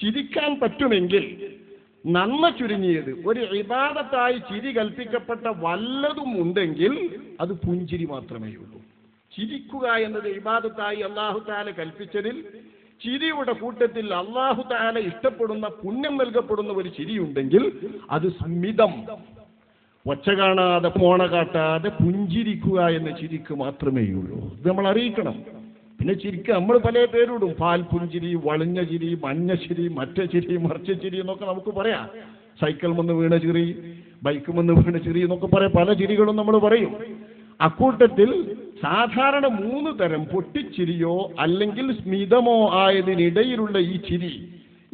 ചിരിക്കാൻ പറ്റുമെങ്കിൽ നന്മ ചുരുങ്ങിയത് ഒരു ഇബാദത്തായി ചിരി കൽപ്പിക്കപ്പെട്ട വല്ലതും ഉണ്ടെങ്കിൽ അത് പുഞ്ചിരി മാത്രമേ ഉള്ളൂ. ചിരിക്കുക എന്നത് ഇബാദത്തായി അള്ളാഹു താല കൽപ്പിച്ചതിൽ ചിരിയുടെ കൂട്ടത്തിൽ അള്ളാഹു താല ഇഷ്ടപ്പെടുന്ന പുണ്യം നൽകപ്പെടുന്ന ഒരു ചിരിയുണ്ടെങ്കിൽ അത് സ്മിതം. ഒച്ച കാണാതെ പോണ കാട്ടാതെ പുഞ്ചിരിക്കുക എന്ന ചിരിക്ക് മാത്രമേ ഉള്ളൂ. ഇത് നമ്മൾ അറിയിക്കണം. പിന്നെ ചിരിക്കുക നമ്മൾ പല പേരിടും പാൽപുഞ്ചിരി വളഞ്ഞ ചിരി മഞ്ഞ ചിരി മറ്റ ചിരി മറിച്ച ചിരി എന്നൊക്കെ നമുക്ക് പറയാം. സൈക്കിൾ വന്ന് വീണ ചിരി ബൈക്ക് വന്ന് വീണ ചിരി എന്നൊക്കെ പറയാം. പല ചിരികളും നമ്മൾ പറയും. അക്കൂട്ടത്തിൽ സാധാരണ മൂന്ന് തരം പൊട്ടിച്ചിരിയോ അല്ലെങ്കിൽ സ്മിതമോ ആയതിനിടയിലുള്ള ഈ ചിരി.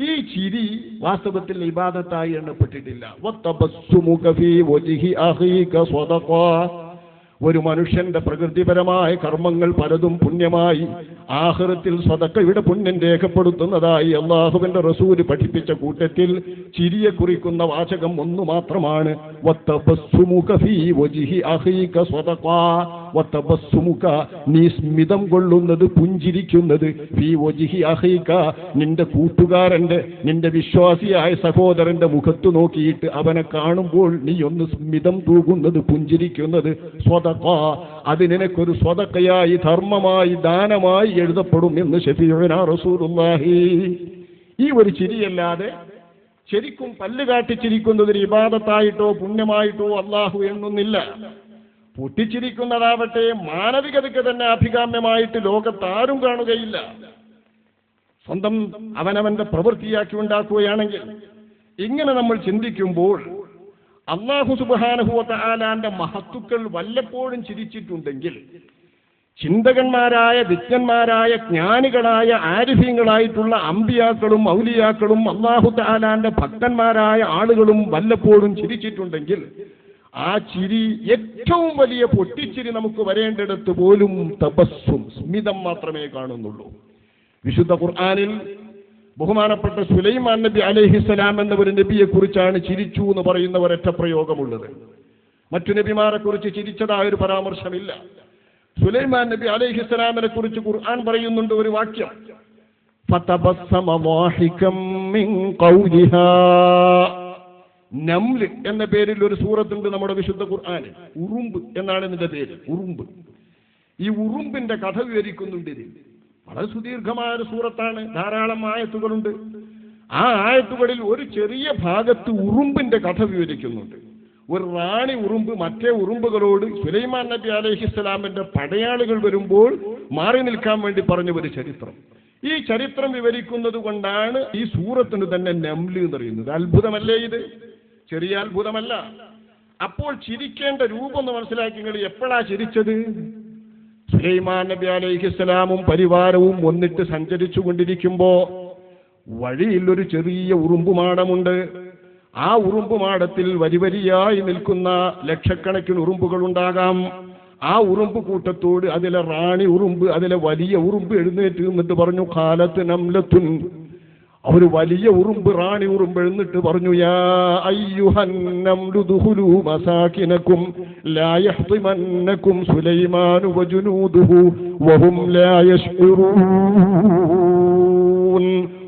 ഈ ചിരി വാസ്തവത്തിൽ ഇബാദത്തായി എണ്ണപ്പെട്ടിട്ടില്ല. ഒരു മനുഷ്യന്റെ പ്രകൃതിപരമായ കർമ്മങ്ങൾ പലതും പുണ്യമായി ആഹൃത്തിൽ സ്വതക്കയുടെ പുണ്യം രേഖപ്പെടുത്തുന്നതായി അള്ളാഹുവിന്റെ റസൂൽ പഠിപ്പിച്ച കൂട്ടത്തിൽ ചിരിയെ കുറിക്കുന്ന വാചകം ഒന്നു മാത്രമാണ് നീ സ്മിതം കൊള്ളുന്നത് പുഞ്ചിരിക്കുന്നത്. നിന്റെ കൂട്ടുകാരന്റെ നിന്റെ വിശ്വാസിയായ സഹോദരന്റെ മുഖത്ത് നോക്കിയിട്ട് അവനെ കാണുമ്പോൾ നീ ഒന്ന് സ്മിതം തൂകുന്നത് പുഞ്ചിരിക്കുന്നത്. സ്വതക്ക അത് നിനക്കൊരു സ്വതക്കയായി ധർമ്മമായി ദാനമായി എഴുതപ്പെടും എന്ന് ഈ ഒരു ചിരിയല്ലാതെ ശരിക്കും പല്ല് കാട്ടിച്ചിരിക്കുന്നത് ഒരു ഇബാദത്തായിട്ടോ പുണ്യമായിട്ടോ അള്ളാഹു എണ്ണുന്നില്ല. പൊട്ടിച്ചിരിക്കുന്നതാവട്ടെ മാനവികതയ്ക്ക് തന്നെ അഭികാമ്യമായിട്ട് ലോകത്താരും കാണുകയില്ല. സ്വന്തം അവനവന്റെ പ്രവൃത്തിയാക്കി ഉണ്ടാക്കുകയാണെങ്കിൽ ഇങ്ങനെ നമ്മൾ ചിന്തിക്കുമ്പോൾ അള്ളാഹു സുബാനുഹുവാലാന്റെ ആലാന്റെ മഹത്തുക്കൾ വല്ലപ്പോഴും ചിരിച്ചിട്ടുണ്ടെങ്കിൽ ചിന്തകന്മാരായ വിജ്ഞന്മാരായ ജ്ഞാനികളായ ആരിഫ്യങ്ങളായിട്ടുള്ള അമ്പിയാക്കളും ഔലിയാക്കളും അള്ളാഹു താലാന്റെ ഭക്തന്മാരായ ആളുകളും വല്ലപ്പോഴും ചിരിച്ചിട്ടുണ്ടെങ്കിൽ ആ ചിരി ഏറ്റവും വലിയ പൊട്ടിച്ചിരി നമുക്ക് വരേണ്ടിടത്ത് പോലും തപസ്സും സ്മിതം മാത്രമേ കാണുന്നുള്ളൂ വിശുദ്ധ ഖുർആാനിൽ ബഹുമാനപ്പെട്ട സുലൈമാൻ നബി അലൈഹിസ്സലാം എന്ന ഒരു നബിയെ കുറിച്ചാണ് ചിരിച്ചു എന്ന് പറയുന്ന ഒരൊറ്റ പ്രയോഗമുള്ളത് മറ്റു നബിമാരെ കുറിച്ച് ചിരിച്ചതായ ഒരു പരാമർശമില്ല സുലൈമാൻ നബി അലൈഹിസ്സലാമിനെ കുറിച്ച് ഖുർആൻ പറയുന്നുണ്ട് ഒരു വാക്യം فَتَبَسَّمَ ضَاحِكًا مِّن قَوْلِهَا നംൽ എന്ന പേരിൽ ഒരു സൂറത്തുണ്ട് നമ്മുടെ വിശുദ്ധ ഖുർആാന് ഉറുമ്പ് എന്നാണ് ഇതിന്റെ പേര്. ഉറുമ്പ്. ഈ ഉറുമ്പിന്റെ കഥ വിവരിക്കുന്നുണ്ട് ഇതിൽ. വളരെ സുദീർഘമായ ഒരു സൂറത്താണ്. ധാരാളം ആയത്തുകളുണ്ട്. ആ ആയത്തുകളിൽ ഒരു ചെറിയ ഭാഗത്ത് ഉറുമ്പിന്റെ കഥ വിവരിക്കുന്നുണ്ട്. ഒരു റാണി ഉറുമ്പ് മറ്റേ ഉറുമ്പുകളോട് സുലൈമാൻ നബി അലഹിസ്സലാമിന്റെ പടയാളികൾ വരുമ്പോൾ മാറി നിൽക്കാൻ വേണ്ടി പറഞ്ഞ ഒരു ചരിത്രം. ഈ ചരിത്രം വിവരിക്കുന്നത് കൊണ്ടാണ് ഈ സൂറത്തിന് തന്നെ നംൽ എന്ന് പറയുന്നത്. അത്ഭുതമല്ലേ ഇത്? ചെറിയ അത്ഭുതമല്ല. അപ്പോൾ ചിരിക്കേണ്ട രൂപം ഒന്ന് മനസ്സിലാക്കി നിങ്ങൾ എപ്പോഴാ ചിരിച്ചത്? സുലൈമാൻ നബി അലൈഹിസ്സലാമും പരിവാരവും ഒന്നിട്ട് സഞ്ചരിച്ചു കൊണ്ടിരിക്കുമ്പോ വഴിയിൽ ഒരു ചെറിയ ഉറുമ്പുമാടമുണ്ട് ആ ഉറുമ്പുമാടത്തിൽ വരിവരിയായി നിൽക്കുന്ന ലക്ഷക്കണക്കിന് ഉറുമ്പുകൾ ഉണ്ടാകാം ആ ഉറുമ്പ് കൂട്ടത്തോട് അതിലെ റാണി ഉറുമ്പ് അതിലെ വലിയ ഉറുമ്പ് എഴുന്നേറ്റ് എന്നിട്ട് പറഞ്ഞു കാലത്ത് നംലത്തുൻ ഒരു വലിയ ഉറുമ്പ് റാണി ഉറുമ്പ് എഴുന്നിട്ട് പറഞ്ഞു യാ മസാകിനകും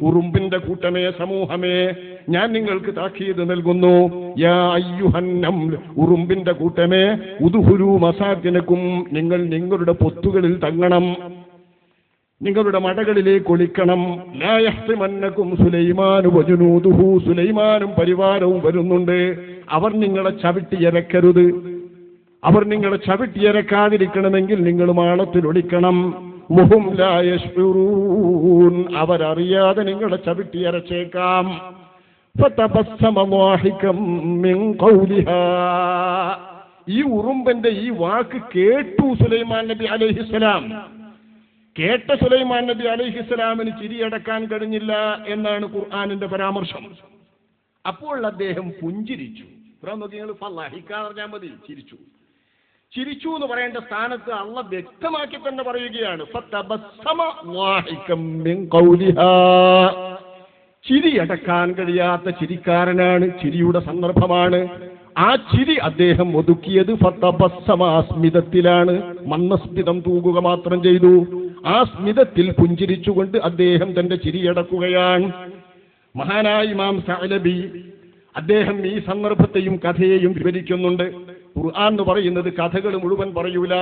ഉറുമ്പിന്റെ കൂട്ടമേ സമൂഹമേ ഞാൻ നിങ്ങൾക്ക് താക്കീത് നൽകുന്നു. യാ അയ്യുഹന്നം ഉറുമ്പിന്റെ കൂട്ടമേ ഉദുഹുലു മസാക്കിനക്കും നിങ്ങൾ നിങ്ങളുടെ പൊത്തുകളിൽ തങ്ങണം. നിങ്ങളുടെ മടകളിലേക്ക് ഒളിക്കണം സുലൈമാനു സുലൈമാനും പരിവാരവും വരുന്നുണ്ട്. അവർ നിങ്ങളെ ചവിട്ടി ചവിട്ടിയരക്കരുത് അവർ നിങ്ങളെ ചവിട്ടി ചവിട്ടിയരക്കാതിരിക്കണമെങ്കിൽ നിങ്ങൾ മാളത്തിൽ ഒളിക്കണം. മുഹും ലായഷ്റൂൻ അവരറിയാതെ നിങ്ങളെ ചവിട്ടിയരച്ചേക്കാം മിൻ ഖൗലിഹാ. ഈ ഉറുമ്പന്റെ ഈ വാക്ക് കേട്ടു സുലൈമാൻ നബി അലൈഹിസ്സലാം. കേട്ട സുലൈമാൻ നബി അലൈഹിസ്സലാമിന് ചിരിയടക്കാൻ കഴിഞ്ഞില്ല എന്നാണ് ഖുർആാനിന്റെ പരാമർശം. അപ്പോൾ അദ്ദേഹം പുഞ്ചിരിച്ചു. പറഞ്ഞാൽ മതി. ചിരിച്ചു. ചിരിച്ചു എന്ന് പറയേണ്ട സ്ഥാനത്ത് അള്ള വ്യക്തമാക്കി തന്നെ പറയുകയാണ്. ചിരി അടക്കാൻ കഴിയാത്ത ചിരിക്കാരനാണ് ചിരിയുടെ സന്ദർഭമാണ്. ആ ചിരി അദ്ദേഹം ഒതുക്കിയത് ഫത്തബസ്സമ മന്നസ്മിതം തൂകുക മാത്രം ചെയ്തു. ആ സ്മിതത്തിൽ പുഞ്ചിരിച്ചുകൊണ്ട് അദ്ദേഹം തന്റെ ചിരിയടക്കുകയാണ് മഹാനായ ഇമാം സഅലബി അദ്ദേഹം ഈ സന്ദർഭത്തെയും കഥയെയും വിവരിക്കുന്നുണ്ട്. ഖുർആൻ എന്ന് പറയുന്നത് കഥകൾ മുഴുവൻ പറയൂല.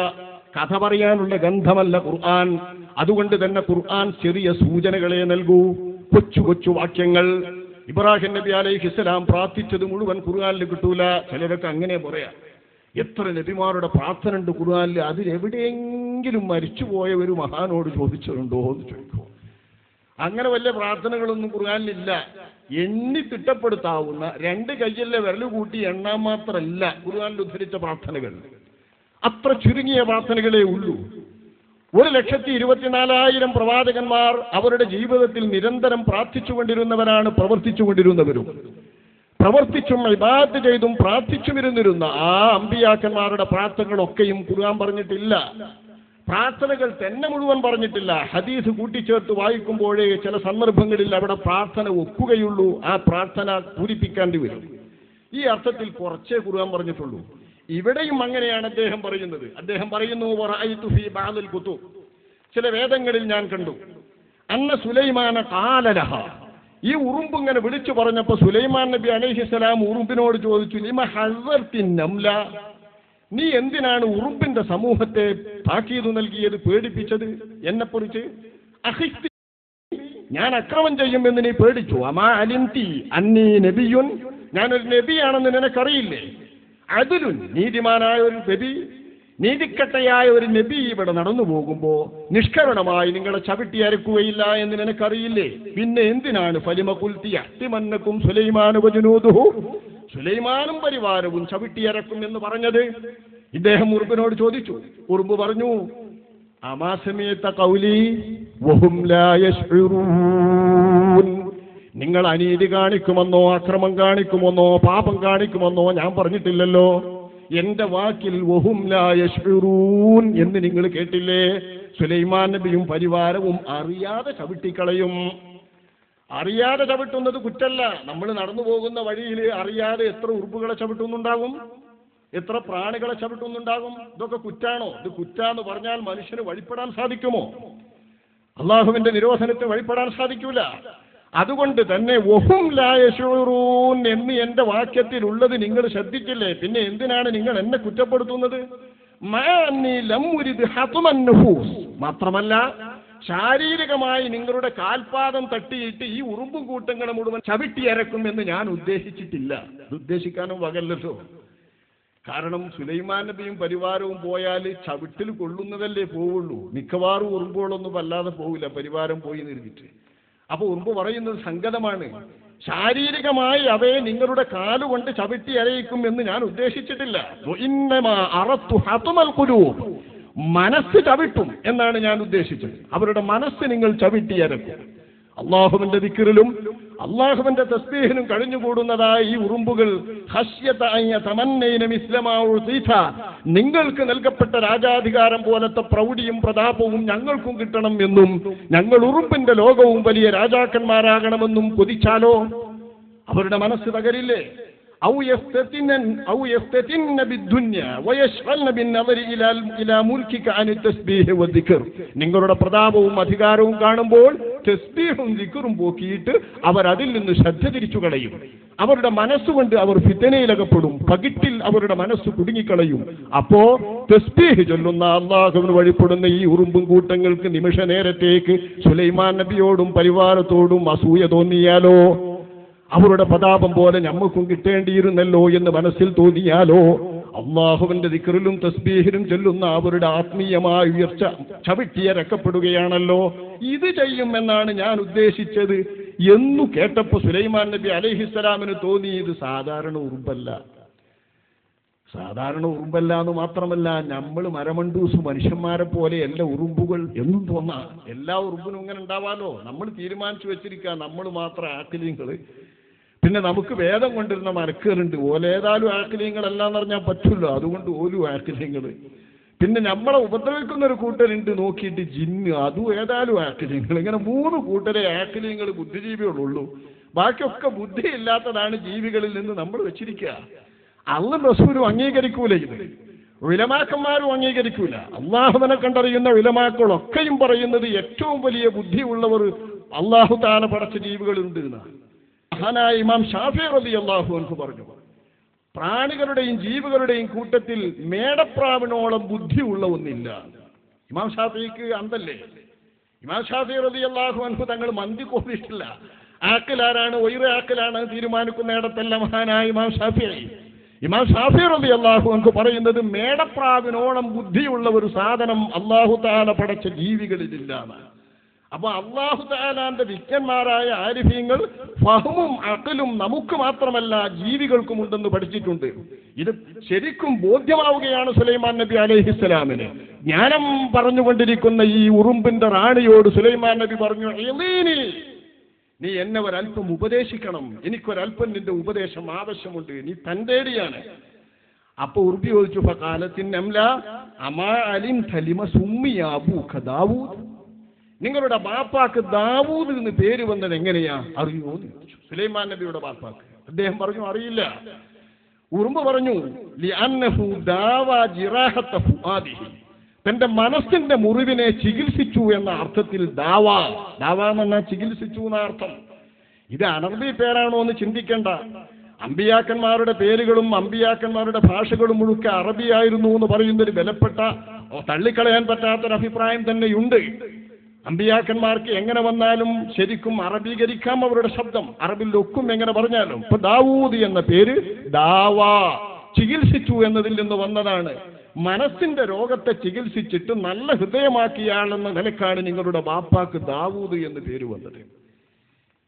കഥ പറയാനുള്ള ഗന്ധമല്ല ഖുർആൻ. അതുകൊണ്ട് തന്നെ ഖുർആൻ ചെറിയ സൂചനകളെ നൽകൂ. കൊച്ചു കൊച്ചു വാക്യങ്ങൾ. ഇബ്രാഹിം നബി അലൈഹി ഇസ്ലാം പ്രാർത്ഥിച്ചത് മുഴുവൻ ഖുർആനിൽ കിട്ടൂല. ചിലരൊക്കെ അങ്ങനെ പറയാം. എത്ര നബിമാരുടെ പ്രാർത്ഥന ഉണ്ട് കുറുവാനിൽ അതിലെവിടെയെങ്കിലും മരിച്ചുപോയ ഒരു മഹാനോട് ചോദിച്ചിട്ടുണ്ടോ എന്ന് ചോദിക്കും. അങ്ങനെ വലിയ പ്രാർത്ഥനകളൊന്നും കുറുവാനിലില്ല എണ്ണി തിട്ടപ്പെടുത്താവുന്ന രണ്ട് കയ്യിലെ വിരൽ കൂട്ടി എണ്ണാൻ മാത്രമല്ല ഖുർആനിൽ ഉദ്ധരിച്ച പ്രാർത്ഥനകൾ. അത്ര ചുരുങ്ങിയ പ്രാർത്ഥനകളേ ഉള്ളൂ. ഒരു ലക്ഷത്തി ഇരുപത്തിനാലായിരം പ്രവാചകന്മാർ അവരുടെ ജീവിതത്തിൽ നിരന്തരം പ്രാർത്ഥിച്ചുകൊണ്ടിരുന്നവരാണ് പ്രവർത്തിച്ചുകൊണ്ടിരുന്നവരും. പ്രവർത്തിച്ചും ഇബാദ് ചെയ്തും പ്രാർത്ഥിച്ചും ഇരുന്നിരുന്ന ആ അമ്പിയാക്കന്മാരുടെ പ്രാർത്ഥനകളൊക്കെയും കുറുകാൻ പറഞ്ഞിട്ടില്ല. പ്രാർത്ഥനകൾ തന്നെ മുഴുവൻ പറഞ്ഞിട്ടില്ല. ഹദീസ് കൂട്ടിച്ചേർത്ത് വായിക്കുമ്പോഴേ ചില സന്ദർഭങ്ങളിൽ അവിടെ പ്രാർത്ഥന ഒക്കുകയുള്ളൂ. ആ പ്രാർത്ഥന പൂരിപ്പിക്കേണ്ടി വരും. ഈ അർത്ഥത്തിൽ കുറച്ചേ കുറുകാൻ പറഞ്ഞിട്ടുള്ളൂ. ഇവിടെയും അങ്ങനെയാണ് അദ്ദേഹം പറയുന്നത്. അദ്ദേഹം പറയുന്നു "വറഅയ്തു ഫീ ബഅദിൽ കുതുബ്." ചില വേദങ്ങളിൽ ഞാൻ കണ്ടു. അന്ന സുലൈമാന കാലലഹ ഈ ഉറുമ്പ് ഇങ്ങനെ വിളിച്ചു പറഞ്ഞപ്പോ സുലൈമാൻ നബി അലൈഹിസ്സലാം ഉറുമ്പിനോട് ചോദിച്ചു നിമ ഹസർത്തിൻ നംല? നീ എന്തിനാണ് ഉറുമ്പിന്റെ സമൂഹത്തെ താക്കീത് നൽകിയത് പേടിപ്പിച്ചത്? എന്നെക്കുറിച്ച്? അഹിസ്തി ഞാൻ അക്രമം ചെയ്യുമെന്ന് നീ പേടിച്ചു. അമാ അലിന്തി അന്നി നബിയുൻ? ഞാനൊരു നബിയാണെന്ന് നിനക്കറിയില്ലേ? അതിലും നീതിമാനായ ഒരു നബി. നീതിക്കട്ടയായ ഒരു നബി ഇവിടെ നടന്നു പോകുമ്പോ നിഷ്കരണമായി നിങ്ങളെ ചവിട്ടി അരക്കുകയില്ല എന്ന് നിനക്കറിയില്ലേ? പിന്നെ എന്തിനാണ് ഫലിമ കുൽത്തിയ അട്ടിമന്നക്കും സുലൈമാനുപജനൂതുഹു സുലൈമാനും പരിവാരവും ചവിട്ടി അരക്കും എന്ന് പറഞ്ഞത്? ഇദ്ദേഹം ഉറുമ്പിനോട് ചോദിച്ചു. ഉറുമ്പ് പറഞ്ഞു അമാസമേത്ത കൗലി. നിങ്ങൾ അനീതി കാണിക്കുമെന്നോ അക്രമം കാണിക്കുമെന്നോ പാപം കാണിക്കുമെന്നോ ഞാൻ പറഞ്ഞിട്ടില്ലല്ലോ. എന്റെ വാക്കിൽ എന്ന് നിങ്ങൾ കേട്ടില്ലേ? സുലൈമാൻ നബിയും പരിവാരവും അറിയാതെ ചവിട്ടിക്കളയും. അറിയാതെ ചവിട്ടുന്നത് കുറ്റല്ല. നമ്മൾ നടന്നു പോകുന്ന വഴിയിൽ അറിയാതെ എത്ര ഉറുപ്പുകളെ ചവിട്ടുന്നുണ്ടാകും? എത്ര പ്രാണികളെ ചവിട്ടുന്നുണ്ടാകും? ഇതൊക്കെ കുറ്റാണോ? ഇത് കുറ്റാന്ന് പറഞ്ഞാൽ മനുഷ്യന് വഴിപ്പെടാൻ സാധിക്കുമോ? അള്ളാഹുവിന്റെ നിരോധനത്തിന് വഴിപ്പെടാൻ സാധിക്കൂല. അതുകൊണ്ട് തന്നെ ഒഹും ലായശൂറൂൻ എന്ന് എന്റെ വാക്യത്തിൽ ഉള്ളത് നിങ്ങൾ ശ്രദ്ധിച്ചില്ലേ? പിന്നെ എന്തിനാണ് നിങ്ങൾ എന്നെ കുറ്റപ്പെടുത്തുന്നത്? മാത്രമല്ല ശാരീരികമായി നിങ്ങളുടെ കാൽപാദം തട്ടിയിട്ട് ഈ ഉറുമ്പും കൂട്ടങ്ങളെ മുഴുവൻ ചവിട്ടിയരക്കും എന്ന് ഞാൻ ഉദ്ദേശിച്ചിട്ടില്ല. അത് ഉദ്ദേശിക്കാനും വകല്ലല്ലോ. കാരണം സുലൈമാൻ നബിയും പരിവാരവും പോയാൽ ചവിട്ടിൽ കൊള്ളുന്നതല്ലേ പോവുള്ളൂ. മിക്കവാറും ഉറുമ്പുകളൊന്നും വല്ലാതെ പോവില്ല. പരിവാരം പോയി നിർത്തിട്ട് അപ്പൊ ഉറുമ്പ് പറയുന്നത് സംഗതമാണ് ശാരീരികമായി അവയെ നിങ്ങളുടെ കാലുകൊണ്ട് ചവിട്ടി അരയിക്കും എന്ന് ഞാൻ ഉദ്ദേശിച്ചിട്ടില്ല. മനസ്സ് ചവിട്ടും എന്നാണ് ഞാൻ ഉദ്ദേശിച്ചത്. അവരുടെ മനസ്സ് നിങ്ങൾ ചവിട്ടി അരക്കും. അള്ളാഹുവിന്റെ ദിക്കറിലും അള്ളാഹുവിന്റെ തസ്ബീഹിനും കഴിഞ്ഞുകൂടുന്നതായ ഈ ഉറുമ്പുകൾ. നിങ്ങൾക്ക് നൽകപ്പെട്ട രാജാധികാരം പോലത്തെ പ്രൗഢിയും പ്രതാപവും ഞങ്ങൾക്കും കിട്ടണം എന്നും ഞങ്ങൾ ഉറുമ്പിന്റെ ലോകവും വലിയ രാജാക്കന്മാരാകണമെന്നും കൊതിച്ചാലോ അവരുടെ മനസ്സ് തകരില്ലേ ഔ يفتتن ഔ يفتتن بالدنيا ويشغلن بالنظر ഇലാ ഇലാ ملكك അനി التسبيح والذكر. നിങ്ങളുടെ പ്രതാപവും അധികാരവും കാണുമ്പോൾ തസ്ബീഹും ദിക്റും പോക്കിയിട്ട് അവർ അതിൽ നിന്ന് ശ്രദ്ധ തിരിച്ചു കളയും. അവരുടെ മനസ്സുകൊണ്ട് അവർ ഫിത്തനയിലകപ്പെടും. പകിട്ടിൽ അവരുടെ മനസ്സ് കുടുങ്ങിക്കളയും. അപ്പോ തസ്ബീഹ് ചൊല്ലുന്ന അള്ളാഹുവിന് വഴിപ്പെടുന്ന ഈ ഉറുമ്പും കൂട്ടങ്ങൾക്ക് നിമിഷ നേരത്തേക്ക് സുലൈമാൻ നബിയോടും പരിവാരത്തോടും അസൂയ തോന്നിയാലോ? അവരുടെ പ്രതാപം പോലെ ഞമ്മക്കും കിട്ടേണ്ടിയിരുന്നല്ലോ എന്ന് മനസ്സിൽ തോന്നിയാലോ? അള്ളാഹുവിന്റെ ദിക്റിലും തസ്ബീഹിലും ചൊല്ലുന്ന അവരുടെ ആത്മീയമായ ഉയർച്ച ചവിട്ടിയരക്കപ്പെടുകയാണല്ലോ ഇത് ചെയ്യുമെന്നാണ് ഞാൻ ഉദ്ദേശിച്ചത്. എന്നു കേട്ടപ്പോ സുലൈമാൻ നബി അലഹിസ്സലാമിന് തോന്നി ഇത് സാധാരണ ഉറുമ്പല്ല. സാധാരണ ഉറുമ്പല്ല എന്ന് മാത്രമല്ല നമ്മൾ മരമണ്ടൂസ് മനുഷ്യന്മാരെ പോലെ എല്ലാ ഉറുമ്പുകൾ എന്നും തോന്നാം. എല്ലാ ഉറുമ്പിനും ഇങ്ങനെ ഉണ്ടാവാലോ? നമ്മൾ തീരുമാനിച്ചു വെച്ചിരിക്കുക നമ്മൾ മാത്രം ആക്കിലിങ്ങൾ പിന്നെ നമുക്ക് വേദം കൊണ്ടിരുന്ന മരക്കേറുണ്ട് ഓലേതാലും ആക്കിലിങ്ങളല്ല എന്ന് പറഞ്ഞാൽ പറ്റില്ല അതുകൊണ്ട് ഓലും ആക്കിലിങ്ങൾ പിന്നെ നമ്മളെ ഉപദ്രവിക്കുന്ന ഒരു കൂട്ടരുണ്ട് നോക്കിയിട്ട് ജിന്ന്. അതും ഏതായാലും ആക്കിലിങ്ങൾ ഇങ്ങനെ മൂന്ന് കൂട്ടരെ ആക്കിലിങ്ങൾ ബുദ്ധിജീവികളുള്ളൂ ബാക്കിയൊക്കെ ബുദ്ധി ഇല്ലാത്തതാണ് ജീവികളിൽ നിന്ന് നമ്മൾ വെച്ചിരിക്കുക അള്ള റസൂലും അംഗീകരിക്കൂല ഇത്. വിലമാക്കന്മാരും അംഗീകരിക്കൂല. അള്ളാഹുവിനെ കണ്ടറിയുന്ന വിലമാക്കളൊക്കെയും പറയുന്നത് ഏറ്റവും വലിയ ബുദ്ധിയുള്ളവർ അള്ളാഹു താന പടച്ച ജീവികളുണ്ട് എന്നാണ്. മഹാനായ ഇമാം ഷാഫി റബി അള്ളാഹു എന്ന് പറഞ്ഞു പ്രാണികളുടെയും ജീവികളുടെയും കൂട്ടത്തിൽ മേടപ്രാവിനോളം ബുദ്ധിയുള്ള ഒന്നില്ല. ഇമാം ഷാഫിക്ക് അന്തല്ലേ? ഇമാം ഷാഫി റബി അള്ളാഹു അൻഹു തങ്ങൾ മന്തി കോപിച്ചിട്ടില്ല. ആക്കലാരാണ് ഒയിറെ ആക്കലാണ് തീരുമാനിക്കുന്നിടത്തല്ല മഹാനായ ഇമാം ഷാഫി. ഇമാം ഷാഫി റബി അള്ളാഹു അൻഹു പറയുന്നത് മേടപ്രാവിനോളം ബുദ്ധിയുള്ള ഒരു സാധനം അള്ളാഹു താല പടച്ച ജീവികളിലില്ല അപ്പൊ അള്ളാഹു താലാന്റെ വിജ്ഞന്മാരായ ആരിഫീങ്ങൾ ഫഹമും അഖലും നമുക്ക് മാത്രമല്ല ജീവികൾക്കും ഉണ്ടെന്ന് പഠിച്ചിട്ടുണ്ട്. ഇത് ശരിക്കും ബോധ്യമാവുകയാണ് സുലൈമാൻ നബി അലൈഹിസ്സലാമിന് ജ്ഞാനം പറഞ്ഞുകൊണ്ടിരിക്കുന്ന ഈ ഉറുമ്പിന്റെ റാണിയോട് സുലൈമാൻ നബി പറഞ്ഞു "ഇളീനി, നീ എന്നെ ഒരല്പം ഉപദേശിക്കണം. എനിക്കൊരല്പം നിന്റെ ഉപദേശം ആവശ്യമുണ്ട്. നീ തന്റെടിയാണ്. അപ്പൊ ഉറുബി ചോദിച്ചു അമ്മ അമാ അലിം തലിമ സുമ്മിയാബൂഖ ദാവൂദ്? നിങ്ങളുടെ ബാപ്പാക്ക് ദാവൂദ് എന്ന് പേര് വന്നത് എങ്ങനെയാ? അറിയോ സുലൈമാൻ നബിയുടെ ബാപ്പാക്ക്. അദ്ദേഹം പറഞ്ഞു അറിയില്ല. ഉറുമ്പ് പറഞ്ഞു. തന്റെ മനസ്സിന്റെ മുറിവിനെ ചികിത്സിച്ചു എന്ന അർത്ഥത്തിൽ ദാവ. ദാവ ചികിത്സിച്ചു എന്ന അർത്ഥം. ഇത് അനർബി പേരാണോ എന്ന് ചിന്തിക്കേണ്ട. അമ്പിയാക്കന്മാരുടെ പേരുകളും അമ്പിയാക്കന്മാരുടെ ഭാഷകളും മുഴുക്കെ അറബിയായിരുന്നു എന്ന് ബലപ്പെട്ട ഓ, തള്ളിക്കളയാൻ പറ്റാത്തൊരഭിപ്രായം തന്നെയുണ്ട്. അമ്പിയാക്കന്മാർക്ക് എങ്ങനെ വന്നാലും ശരിക്കും അറബീകരിക്കാം അവരുടെ ശബ്ദം. അറബിൽ ഒക്കും എങ്ങനെ പറഞ്ഞാലും. ഇപ്പൊ ദാവൂദ് എന്ന പേര് ദാവാ ചികിത്സിച്ചു എന്നതിൽ നിന്ന് വന്നതാണ്. മനസ്സിന്റെ രോഗത്തെ ചികിത്സിച്ചിട്ട് നല്ല ഹൃദയമാക്കിയാളെന്ന നിലക്കാണ് നിങ്ങളുടെ ബാപ്പാക്ക് ദാവൂദ് എന്ന് പേര് വന്നത്.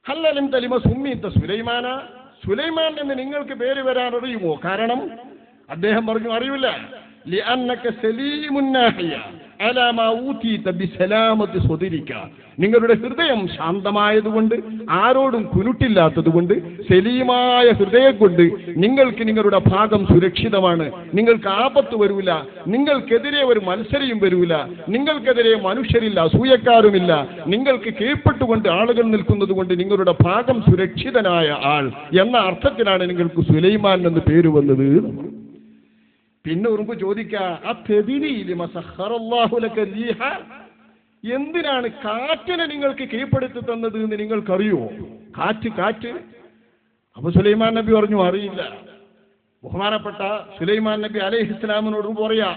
ഹല്ലലും തലിമ സുമ്മീത്ത സുലൈമാന. സുലൈമാൻ എന്ന് നിങ്ങൾക്ക് പേര് വരാൻ അറിയുമോ? കാരണം അദ്ദേഹം പറഞ്ഞു അറിയില്ല. നിങ്ങളുടെ ഹൃദയം ശാന്തമായതുകൊണ്ട് ആരോടും കുരുട്ടില്ലാത്തതുകൊണ്ട് സലീമായ ഹൃദയം കൊണ്ട് നിങ്ങൾക്ക് നിങ്ങളുടെ ഭാഗം സുരക്ഷിതമാണ്. നിങ്ങൾക്ക് ആപത്ത് വരൂല നിങ്ങൾക്കെതിരെ ഒരു മത്സരിയും വരൂല നിങ്ങൾക്കെതിരെ മനുഷ്യരില്ല അസൂയക്കാരുമില്ല. നിങ്ങൾക്ക് കീഴ്പ്പെട്ടുകൊണ്ട് ആളുകൾ നിൽക്കുന്നത് കൊണ്ട് നിങ്ങളുടെ ഭാഗം സുരക്ഷിതനായ ആൾ എന്ന അർത്ഥത്തിലാണ് നിങ്ങൾക്ക് സുലൈമാൻ എന്ന് പേര് വന്നത്. പിന്നെ ഉറുമ്പ് ചോദിക്ക എന്തിനാണ് കാറ്റിനെ നിങ്ങൾക്ക് കീഴ്പ്പെടുത്തി തന്നത് എന്ന് നിങ്ങൾക്കറിയുമോ കാറ്റ് കാറ്റ് അപ്പൊ സുലൈമാൻ നബി പറഞ്ഞു അറിയില്ല ബഹുമാനപ്പെട്ട സുലൈമാൻ നബി അലൈഹി ഇസ്ലാമിനോട് പറയാ.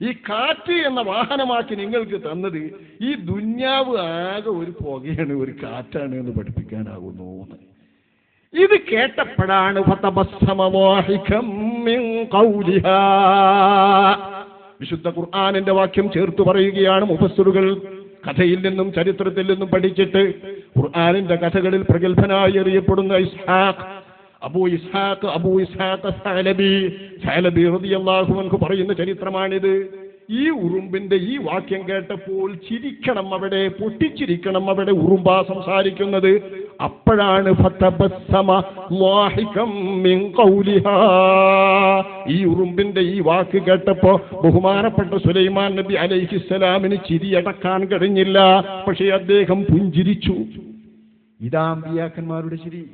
ഈ കാറ്റ് എന്ന വാഹനമാക്കി നിങ്ങൾക്ക് തന്നത് ഈ ദുന്യാവ് ആകെ ഒരു പുകയാണ് ഒരു കാറ്റാണ് എന്ന് പഠിപ്പിക്കാനാകുന്നു എന്ന്. ഇത് കേട്ടപ്പോഴാണ്. വിശുദ്ധ ഖുർആാനിന്റെ വാക്യം ചേർത്ത് പറയുകയാണ് മുഫസ്സറുകൾ കഥയിൽ നിന്നും ചരിത്രത്തിൽ നിന്നും പഠിച്ചിട്ട് ഖുർആാനിന്റെ കഥകളിൽ പ്രഗത്ഭനായി അറിയപ്പെടുന്ന ഇസ്ഹാഖ് അബൂ ഇസ്ഹാഖ് അബൂ ഇസ്ഹാഖ് സാലബി സാലബി റളിയല്ലാഹു അൻഹു പറയുന്ന ചരിത്രമാണിത്. ഈ ഉറുമ്പിന്റെ ഈ വാക്യം കേട്ടപ്പോൾ ചിരിക്കണം അവിടെ പൊട്ടിച്ചിരിക്കണം അവിടെ ഉറുമ്പ സംസാരിക്കുന്നത്. അപ്പോഴാണ്. ഈ ഉറുമ്പിന്റെ ഈ വാക്ക് കേട്ടപ്പോ ബഹുമാനപ്പെട്ട സുലൈമാൻ നബി അലൈഹിസ്സലാമിന് ചിരിയടക്കാൻ കഴിഞ്ഞില്ല. പക്ഷേ അദ്ദേഹം പുഞ്ചിരിച്ചു. ഇതാ അമ്പിയാക്കന്മാരുടെ ചിരി.